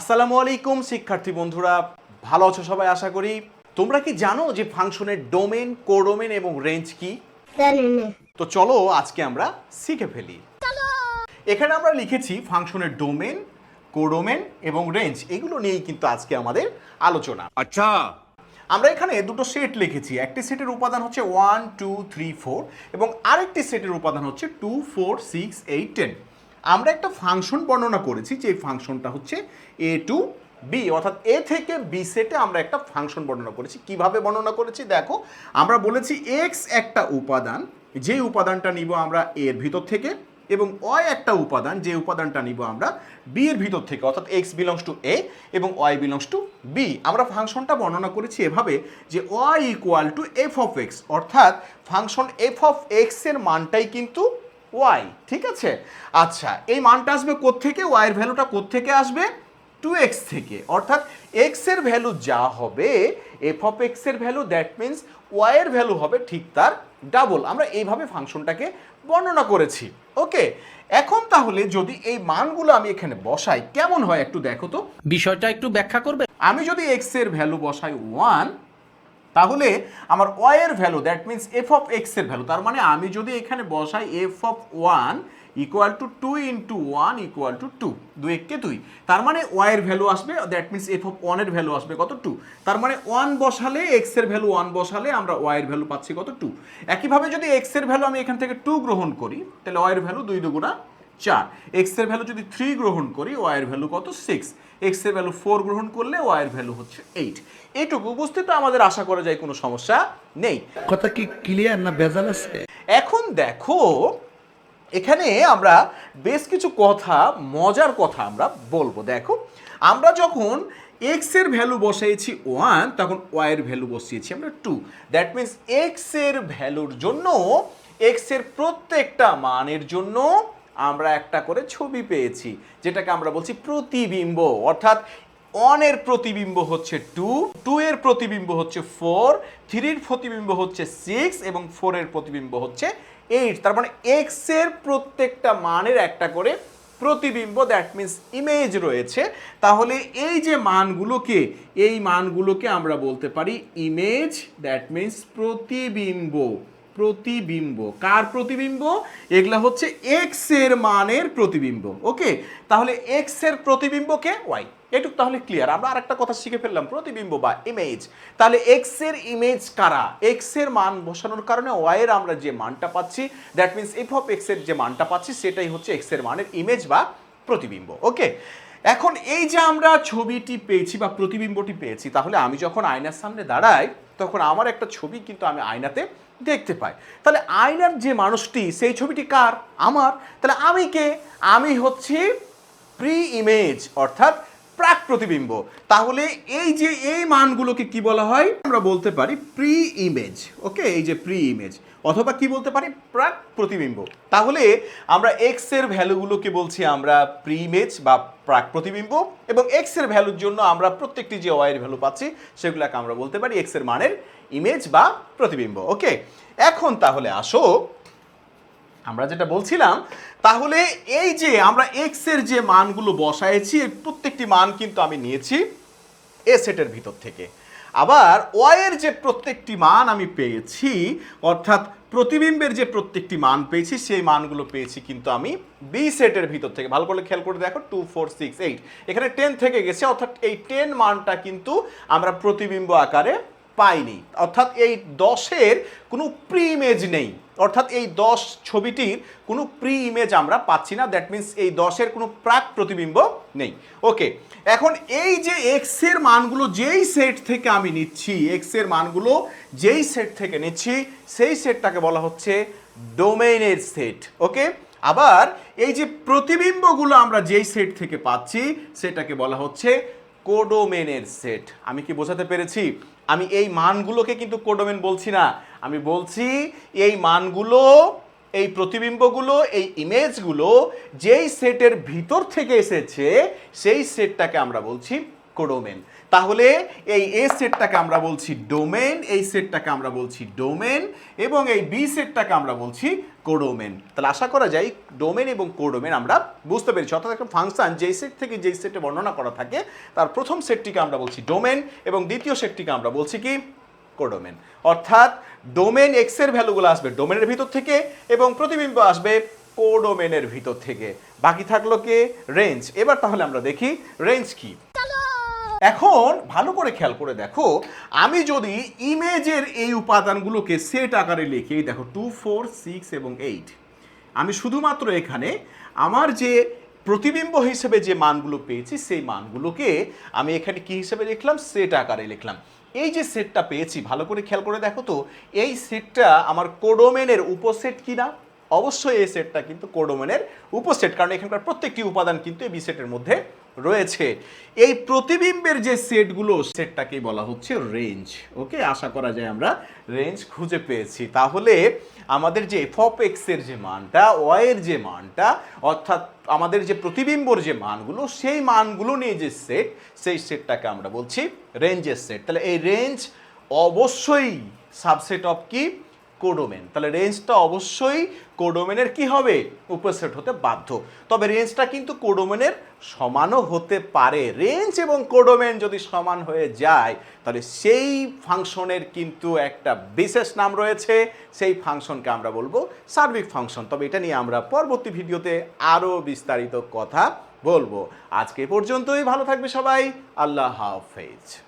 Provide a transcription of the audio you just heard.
আসসালামু আলাইকুম শিক্ষার্থী বন্ধুরা। ভালো আছো সবাই? আশা করি। তোমরা কি জানো যে ফাংশনের ডোমেন কোডোমেন এবং রেঞ্জ কি? তো চলো আজকে আমরা শিখে ফেলি। এখানে আমরা লিখেছি ফাংশনের ডোমেন কোডোমেন এবং রেঞ্জ। এগুলো নিয়েই কিন্তু আজকে আমাদের আলোচনা। আচ্ছা। আমরা এখানে দুটো সেট লিখেছি। একটি সেটের উপাদান হচ্ছে ওয়ান টু থ্রি ফোর এবং আরেকটি সেটের উপাদান হচ্ছে two four six eight ten. আমরা একটা ফাংশন বর্ণনা করেছি, যে ফাংশনটা হচ্ছে এ টু বি অর্থাৎ এ থেকে বি সেটে আমরা একটা ফাংশন বর্ণনা করেছি। কীভাবে বর্ণনা করেছি? দেখো, আমরা বলেছি এক্স একটা উপাদান, যে উপাদানটা নিব আমরা এর ভিতর থেকে, এবং ওয়াই একটা উপাদান, যে উপাদানটা নিব আমরা বি এর ভিতর থেকে, অর্থাৎ এক্স বিলংস টু এ এবং ওয়াই বিলংস টু বি আমরা ফাংশনটা বর্ণনা করেছি এভাবে যে Y equal to F of X অর্থাৎ ফাংশন এফ অফ এক্সের মানটাই কিন্তু ওয়াই ঠিক আছে? আচ্ছা এই মানটা আসবে কোত্থেকে? ওয়াইয়ের ভ্যালুটা কোত্থেকে আসবে? টু এক্স থেকে। অর্থাৎ এক্সের ভ্যালু যা হবে এফ অফ এক্সের ভ্যালু দ্যাট মিনস ওয়াই এর ভ্যালু হবে ঠিক তার ডাবল আমরা এইভাবে ফাংশনটাকে বর্ণনা করেছি। ওকে? এখন তাহলে যদি এই মানগুলো আমি এখানে বসাই কেমন হয় একটু দেখো তো। বিষয়টা একটু ব্যাখ্যা করবে? আমি যদি এক্সের ভ্যালু বসাই ওয়ান তাহলে আমার ওয়াই এর value that means F of এক্সের ভ্যালু তার মানে আমি যদি এখানে বসাই F of one equal to two into one equal to two দুই এককে দুই, তার মানে ওয়াই এর ভ্যালু আসবে দ্যাট মিনস এফ অফ ওয়ানের ভ্যালু আসবে কত টু তার মানে ওয়ান বসালে এক্সের ভ্যালু ওয়ান বসালে আমরা ওয়াই এর ভ্যালু পাচ্ছি কত টু একইভাবে যদি এক্সের ভ্যালু আমি এখান থেকে টু গ্রহণ করি, তাহলে ওয়াই এর ভ্যালু দুই দুগুণা চার। এক্সের ভ্যালু যদি থ্রি গ্রহণ করি ওয়াই এর ভ্যালু কত? সিক্স এক্সের ভ্যালু ফোর গ্রহণ করলে ওয়াই এর ভ্যালু হচ্ছে এইট এইটুকু বুঝতে তো আমাদের আশা করা যায় কোনো সমস্যা নেই। কথা কি ক্লিয়ার না ভেজাল আছে? এখন দেখো এখানে আমরা বেশ কিছু কথা মজার কথা আমরা বলব। দেখো আমরা যখন এক্সের ভ্যালু বসাইছি ওয়ান তখন ওয়াই এর ভ্যালু বসিয়েছি আমরা টু দ্যাট মিনস এক্সের ভ্যালুর জন্য এক্সের প্রত্যেকটা মানের জন্য আমরা একটা করে ছবি পেয়েছি, যেটাকে আমরা বলছি প্রতিবিম্ব। অর্থাৎ অনের প্রতিবিম্ব হচ্ছে টু টু এর প্রতিবিম্ব হচ্ছে ফোর থ্রির প্রতিবিম্ব হচ্ছে সিক্স এবং ফোরের প্রতিবিম্ব হচ্ছে এইট তার মানে এক্সের প্রত্যেকটা মানের একটা করে প্রতিবিম্ব দ্যাট মিন্স ইমেজ রয়েছে। তাহলে এই যে মানগুলোকে, এই মানগুলোকে আমরা বলতে পারি ইমেজ দ্যাট মিন্স প্রতিবিম্ব। প্রতিবিম্ব। কার প্রতিবিম্ব? এগুলা হচ্ছে এক্সের মানের প্রতিবিম্ব। ওকে? তাহলে এক্সের প্রতিবিম্বকে ওয়াই এটুক তাহলে ক্লিয়ার আমরা আরেকটা কথা শিখে ফেললাম। প্রতিবিম্ব বা ইমেজ তাহলে এক্সের ইমেজ কারা? এক্সের মান বসানোর কারণে ওয়াই এর আমরা যে মানটা পাচ্ছি দ্যাট মিন্স এফ অফ এক্সের যে মানটা পাচ্ছি, সেটাই হচ্ছে এক্সের মানের ইমেজ বা প্রতিবিম্ব। ওকে? এখন এই যে আমরা ছবিটি পেয়েছি বা প্রতিবিম্বটি পেয়েছি, তাহলে আমি যখন আয়নার সামনে দাঁড়াই তখন আমার একটা ছবি কিন্তু আমি আয়নাতে দেখতে পাই। তাহলে আয়নার যে মানুষটি, সেই ছবিটি কার? আমার। তাহলে আমি কে? আমি হচ্ছি প্রি ইমেজ অর্থাৎ প্রাক প্রতিবিম্ব তাহলে এই যে এই মানগুলোকে কি বলা হয়? আমরা বলতে পারি প্রি ইমেজ ওকে এই যে প্রি ইমেজ অথবা কি বলতে পারি? প্রাক প্রতিবিম্ব তাহলে আমরা এক্সের ভ্যালুগুলোকে বলছি আমরা প্রি ইমেজ বা প্রাক প্রতিবিম্ব এবং এক্সের ভ্যালুর জন্য আমরা প্রত্যেকটি যে ওয়াই এর ভ্যালু পাচ্ছি, সেগুলোকে আমরা বলতে পারি এক্সের মানের ইমেজ বা প্রতিবিম্ব ওকে এখন তাহলে আসো আমরা যেটা বলছিলাম, তাহলে এই যে আমরা এক্সের যে মানগুলো বসাইছি প্রত্যেকটি মান কিন্তু আমি নিয়েছি এ সেটের ভিতর থেকে। আবার ওয়াই এর যে প্রত্যেকটি মান আমি পেয়েছি, অর্থাৎ প্রতিবিম্বের যে প্রত্যেকটি মান পেয়েছি, সেই মানগুলো পেয়েছি কিন্তু আমি বি সেটের ভিতর থেকে। ভালো করে খেয়াল করে দেখো টু ফোর সিক্স এইট এখানে টেন থেকে গেছে, অর্থাৎ এই টেন মানটা কিন্তু আমরা প্রতিবিম্ব আকারে পাইনি অর্থাৎ এই দশের কোনো প্রি ইমেজ নেই। অর্থাৎ এই দশ ছবিটির কোনো প্রি ইমেজ আমরা পাচ্ছি না। দ্যাট মিন্স এই দশের কোনো প্রাক প্রতিবিম্ব নেই। ওকে এখন এই যে এক্সের মানগুলো যেই সেট থেকে আমি নিচ্ছি এক্সের মানগুলো যেই সেট থেকে নিচ্ছি, সেই সেটটাকে বলা হচ্ছে ডোমেইনের সেট ওকে আবার এই যে প্রতিবিম্বগুলো আমরা যেই সেট থেকে পাচ্ছি, সেটাকে বলা হচ্ছে কোডোমেনের সেট আমি কি বোঝাতে পেরেছি? আমি এই মানগুলোকে কিন্তু কোডোমেন বলছি না। আমি বলছি এই মানগুলো, এই প্রতিবিম্বগুলো, এই ইমেজগুলো যেই সেটের ভিতর থেকে এসেছে, সেই সেটটাকে আমরা বলছি কোডোমেন। তাহলে এই এ সেটটাকে আমরা বলছি ডোমেন, এই সেটটাকে আমরা বলছি ডোমেন এবং এই বি সেটটাকে আমরা বলছি কোডোমেন। তাহলে আশা করা যায় ডোমেন এবং কোডোমেন আমরা বুঝতে পেরেছি। অর্থাৎ একটা ফাংশন যেই সেট থেকে যেই সেটে বর্ণনা করা থাকে, তার প্রথম সেটটিকে আমরা বলছি ডোমেন এবং দ্বিতীয় সেটটিকে আমরা বলছি কি? কোডোমেন। অর্থাৎ ডোমেন এক্সের ভ্যালুগুলো আসবে ডোমেনের ভিতর থেকে এবং প্রতিবিম্ব আসবে কোডোমেনের ভিতর থেকে। বাকি থাকল কে? রেঞ্জ। এবার তাহলে আমরা দেখি রেঞ্জ কি। এখন ভালো করে খেয়াল করে দেখো, আমি যদি ইমেজের এই উপাদানগুলোকে সেট আকারে লিখি, দেখো টু ফোর সিক্স এবং এইট আমি শুধুমাত্র এখানে আমার যে প্রতিবিম্ব হিসেবে যে মানগুলো পেয়েছি, সেই মানগুলোকে আমি এখানে কি হিসেবে লিখলাম? সেট আকারে লিখলাম। এই যে সেটটা পেয়েছি, ভালো করে খেয়াল করে দেখো তো, এই সেটটা আমার কোডোমেনের উপসেট কিনা? অবশ্যই এই সেটটা কিন্তু কোডোমেনের উপসেট, কারণ এখানকার প্রত্যেকটি উপাদান কিন্তু এই সেটের মধ্যে রয়েছে। এই প্রতিবিম্বের যে সেটগুলো, সেটটাকেই বলা হচ্ছে রেঞ্জ ওকে, আশা করা যায় আমরা রেঞ্জ খুঁজে পেয়েছি। তাহলে আমাদের যে এফ অফ এক্সের যে মানটা ওয়াই এর যে মানটা, অর্থাৎ আমাদের যে প্রতিবিম্বর যে মানগুলো, সেই মানগুলো নিয়ে যে সেট সেই সেটটাকে আমরা বলছি রেঞ্জের সেট তাহলে এই রেঞ্জ অবশ্যই সাবসেট অফ কি? কোডোমেন। তাহলে রেঞ্জটা অবশ্যই কোডোমেনের কি হবে? উপসেট হতে বাধ্য। তবে রেঞ্জটা কিন্তু কোডোমেনের সমানও হতে পারে। রেঞ্জ এবং কোডোমেন যদি সমান হয়ে যায়, তাহলে সেই ফাংশনের কিন্তু একটা বিশেষ নাম রয়েছে। সেই ফাংশনকে আমরা বলব সার্বিক ফাংশন। তবে এটা নিয়ে আমরা পরবর্তী ভিডিওতে আরও বিস্তারিত কথা বলব। আজকে পর্যন্তই। ভালো থাকবে সবাই। আল্লাহ হাফেজ।